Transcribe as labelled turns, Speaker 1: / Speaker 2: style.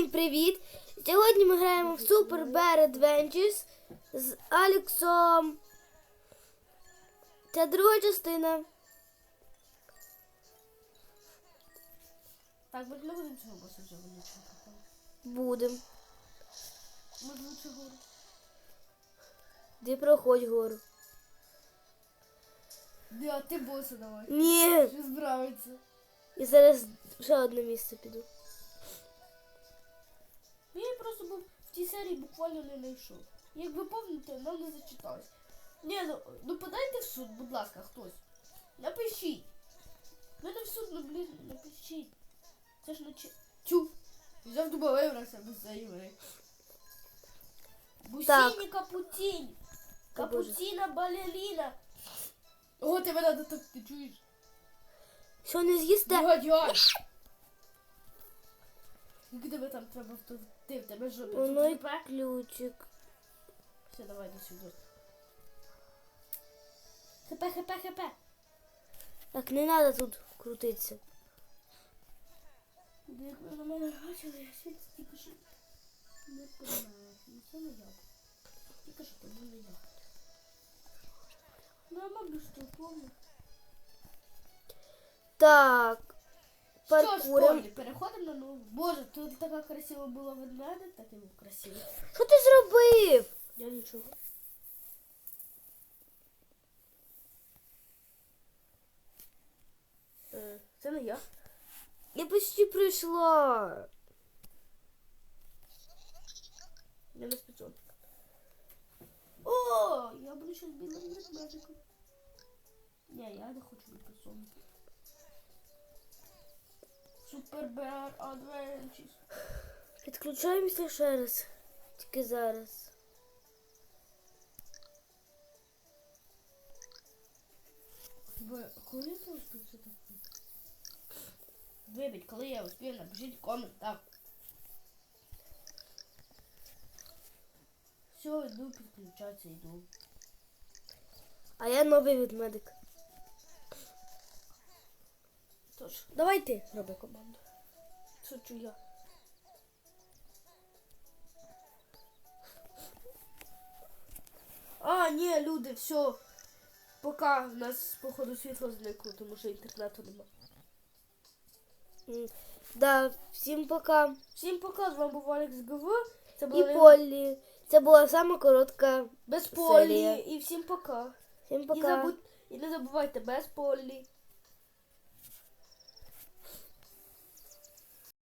Speaker 1: Всім привіт! Сьогодні ми граємо в Super Bear Adventures з Алексом. Це друга частина.
Speaker 2: Так, ми не будемо цього боса вже вилічити.
Speaker 1: Будем.
Speaker 2: Ми лучше говоримо.
Speaker 1: Ти проходь гору.
Speaker 2: Да, ти боса давай.
Speaker 1: Ні.
Speaker 2: Що справиться.
Speaker 1: І зараз ще одне місце піду.
Speaker 2: Ну, Я просто був в тій серії буквально не знайшов. Як ви пам'ятаєте, нам не зачиталось. Ні, ну, ну подайте в суд, будь ласка, хтось. Напишіть. Ну не в суд, ну блін, напишіть. Це ж не чи... Тю. Взяв без цієї гри.
Speaker 1: Так.
Speaker 2: Бусіні
Speaker 1: боже.
Speaker 2: Капуціна балеріна. О, тебе надо так, ти чуєш?
Speaker 1: Що не з'їсте?
Speaker 2: Негодяй! Скільки тебе там треба втовти? В тебе жопі
Speaker 1: Воно й ключик.
Speaker 2: Все, давай до сюди. ХП, ХП, ХП.
Speaker 1: Так, не треба тут крутитися.
Speaker 2: Як ви на мене бачили, я ще тільки що не понимаю. Ну це не я. Тільки що це не я. Ну, я мабуть, що помню.
Speaker 1: Так. Паркуром.
Speaker 2: Переходимо на нову. Боже, тут така красива була від мене, так і був красивий.
Speaker 1: Що ти зробив?
Speaker 2: Я нічого. Е, Це не я.
Speaker 1: Я почти прийшла.
Speaker 2: Я не спецом. О, я буду сейчас білим медведиком. Ні, я не хочу бути спецом. Bear Adventures.
Speaker 1: Підключаємося ще раз. Тільки зараз.
Speaker 2: Ви коли це це таке? Вибіть, коли я успію, напишіть в коментах. Все, йду підключатися, йду.
Speaker 1: А я новий ведмедик.
Speaker 2: Тож,
Speaker 1: Давай ти роби команду.
Speaker 2: шучу я. А, ні, люди, все. Пока в нас, походу, світло зникло, тому що інтернету нема.
Speaker 1: М, Да, всім пока.
Speaker 2: Всім пока, з вами був Алекс ГВ. Це
Speaker 1: І
Speaker 2: була
Speaker 1: Полі. Це була сама коротка.
Speaker 2: без
Speaker 1: серія.
Speaker 2: полі. І всім пока.
Speaker 1: Всім
Speaker 2: І,
Speaker 1: пока.
Speaker 2: забудь... і не забувайте без полі.